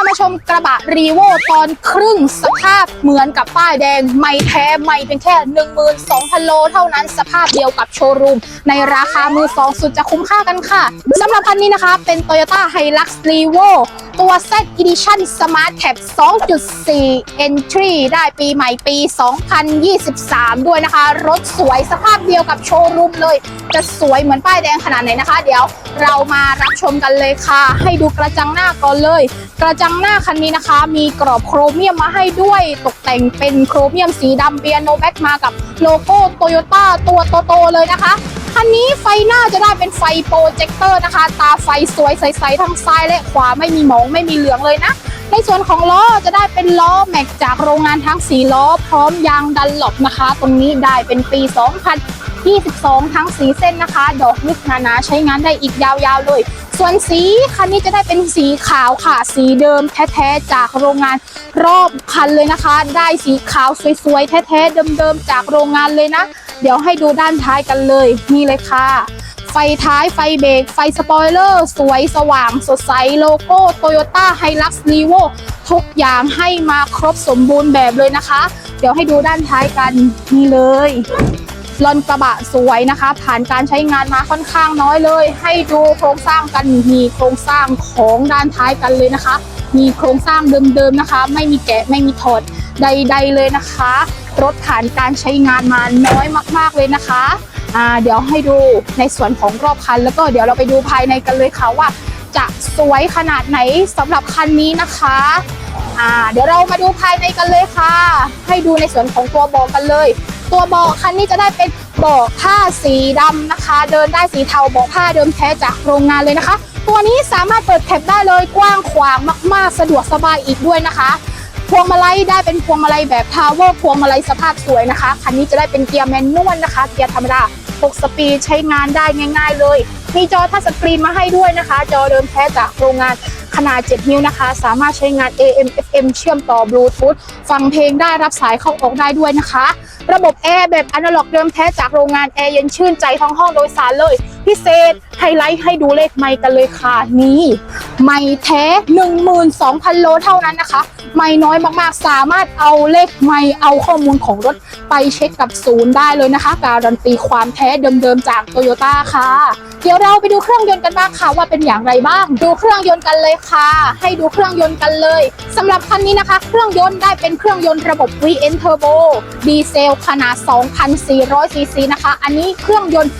ามาชมกระบะรีโวตอนครึ่งสภาพเหมือนกับป้ายแดง ไม่แท้ไม่เป็นแค่ 12,000 โล เท่านั้นสภาพเดียวกับโชว์รูม ในราคามือสองสุดจะคุ้มค่ากันค่ะสำหรับคันนี้นะคะเป็น Toyota Hilux Revo ตัว Z Edition Smart Cap 2.4 Entry ได้ปีใหม่ปี 2023 ด้วยนะคะ รถสวยสภาพเดียวกับโชว์รูมเลย จะสวยเหมือนป้ายแดงขนาดไหนนะคะ เดี๋ยว เรามารับชมกันเลยค่ะ ให้ดูกระจังหน้าก่อนเลย กระจังหน้าคันนี้นะคะ มีกรอบโครเมียมมาให้ด้วยตกแต่งเป็นโครเมียมสีดำเปียโนแบ็กมากับโลโก้โตโยต้าตัวโตๆเลยนะคะคันนี้ไฟหน้าจะได้เป็นไฟโปรเจคเตอร์นะคะ ตาไฟสวยใสๆทั้งซ้ายและขวาไม่มีหมองไม่มีเหลืองเลยนะ ในส่วนของล้อจะได้เป็นล้อแม็กจากโรงงานทั้งสีล้อ พร้อมยางดันหลบนะคะ ตรงนี้ได้เป็นปี 2 0 22 ทั้งสีเส้นนะคะ ดอกลึกหนาใช้งานได้อีกยาวๆเลย ส่วนสีคันนี้จะได้เป็นสีขาวค่ะ สีเดิมแท้ๆจากโรงงานรอบคันเลยนะคะ ได้สีขาวสวยๆ แท้ๆเดิมๆจากโรงงานเลยนะ เดี๋ยวให้ดูด้านท้ายกันเลย นี่เลยค่ะไฟท้ายไฟเบรกไฟสปอยเลอร์ สวยสว่างสดใสโลโก้ Toyota Hilux Revo ทุกอย่างให้มาครบสมบูรณ์แบบเลยนะคะ เดี๋ยวให้ดูด้านท้ายกันนี่เลย ลอนกระบะสวยนะคะ ผ่านการใช้งานมาค่อนข้างน้อยเลย ให้ดูโครงสร้างกันมีโครงสร้างของด้านท้ายกันเลยนะคะ มีโครงสร้างเดิมๆนะคะ ไม่มีแกะไม่มีถอดใด ๆ เลยนะคะ รถผ่านการใช้งานมาน้อยมาก ๆเลยนะคะอ่าเดี๋ยวให้ดูในส่วนของรอบคัน แล้วก็เดี๋ยวเราไปดูภายในกันเลยค่ะว่า จะสวยขนาดไหนสำหรับคันนี้นะคะอ่าเดี๋ยวเรามาดูภายในกันเลยค่ะ ให้ดูในส่วนของตัวบอกกันเลย ตัวเบอกคันนี้จะได้เป็นเบอกผ้าสีดำนะคะ เดินได้สีเทาเบอกผ้าเดิมแท้จากโรงงานเลยนะคะ ตัวนี้สามารถเปิดแคปได้เลยกว้างขวางมาก ๆ สะดวกสบายอีกด้วยนะคะพวงมาลัยได้เป็นพวงมาลัยแบบ power พวงมาลัยสภาพสวยนะคะคันนี้จะได้เป็นเกียร์แมนนวลนะคะเกียร์ธรรมดา 6 สปีดใช้งานได้ง่าย ๆ เลย มีจอทัชสกรีนมาให้ด้วยนะคะ จอเดิมแท้จากโรงงาน ขนาด 7 นิ้วนะคะ สามารถใช้งาน AM FM เชื่อมต่อบลูทูธฟังเพลงได้รับสายเข้าออกได้ด้วยนะคะ ระบบแอร์แบบอนาล็อกเดิมแท้จากโรงงานแอร์เย็นชื่นใจท้องห้องโดยสารเลย พิเศษไฮไลท์ให้ดูเลขไมค์กันเลยค่ะนี่ไมค์แท้ 12,000 โลเท่านั้นนะคะ ไม่น้อยมากๆ สามารถเอาเลขไม่เอาข้อมูลของรถไปเช็คกับศูนย์ได้เลยนะคะ การันตีความแท้เดิมๆจากโตโยต้าค่ะ เดี๋ยวเราไปดูเครื่องยนต์กันบ้างค่ะว่าเป็นอย่างไรบ้าง ดูเครื่องยนต์กันเลยค่ะ ให้ดูเครื่องยนต์กันเลยสำหรับคันนี้นะคะ เครื่องยนต์ได้เป็นเครื่องยนต์ระบบ VN Turbo ดีเซลขนาด 2,400ซีซีนะคะ อันนี้เครื่องยนต์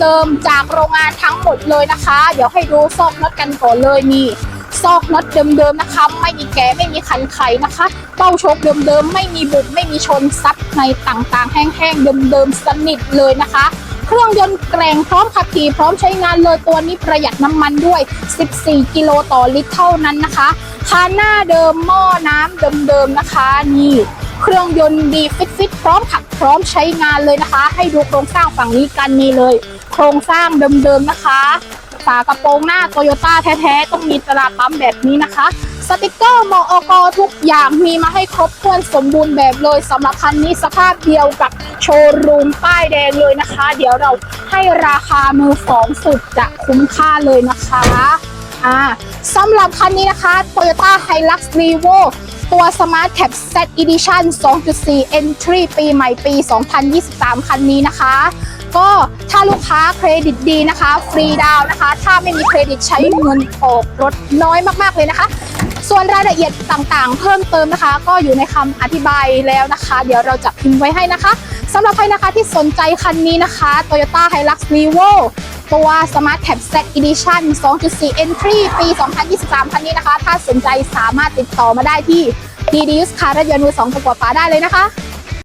เดิมๆจากโรงงานทั้งหมดเลยนะคะ เดี๋ยวให้ดูซอกน็อตกันก่อนเลยนี่ซอกน็อตเดิมๆนะคะ ไม่มีแกะไม่มีขันไขนะคะ เป้าชคเดิมๆไม่มีบุบไม่มีชนซับในต่างๆ แห้งๆเดิมๆสนิทเลยนะคะเครื่องยนต์แกร่งพร้อมขับขี่พร้อมใช้งานเลยตัวนี้ประหยัดน้ำมันด้วย 14 กิโลต่อลิตรเท่านั้นนะคะคานหน้าเดิมหม้อน้ำเดิมๆนะคะนี่เครื่องยนต์ดีฟิตฟิตๆพร้อมขับพร้อมใช้งานเลยนะคะ ให้ดูโครงสร้างฝั่งนี้กันนี่เลย โครงสร้างเดิมๆนะคะฝากระโปรงหน้าโตโยต้าแท้ๆ ต้องมีตราปั๊มแบบนี้นะคะ สติกเกอร์มออกทุกอย่างมีมาให้ครบถ้วนสมบูรณ์แบบเลยสำหรับคันนี้สภาพเดียวกับโชว์รูมป้ายแดงเลยนะคะ เดี๋ยวเราให้ราคามือสองสุดจะคุ้มค่าเลยนะคะอ่าสำหรับคันนี้นะคะ Toyota Hilux Revo ตัว Smart Cap Z Edition 2.4 Entry ปีใหม่ปี 2023 คันนี้นะคะ ก็ถ้าลูกค้าเครดิตดีนะคะ ฟรีดาวนะคะ ถ้าไม่มีเครดิตใช้เงินออกรถน้อยมากๆเลยนะคะ ส่วนรายละเอียดต่างๆ เพิ่มเติมนะคะ ก็อยู่ในคำอธิบายแล้วนะคะ เดี๋ยวเราจะพิมพ์ไว้ให้นะคะสำหรับใครนะคะที่สนใจคันนี้นะคะ Toyota Hilux Revo ตัว Smart Cap Z Edition 2.4 Entry ปี 2023 คันนี้นะคะ ถ้าสนใจสามารถติดต่อมาได้ที่ d d u s คาร์รถยนต์มือสองตะกัวป่าได้เลยนะคะ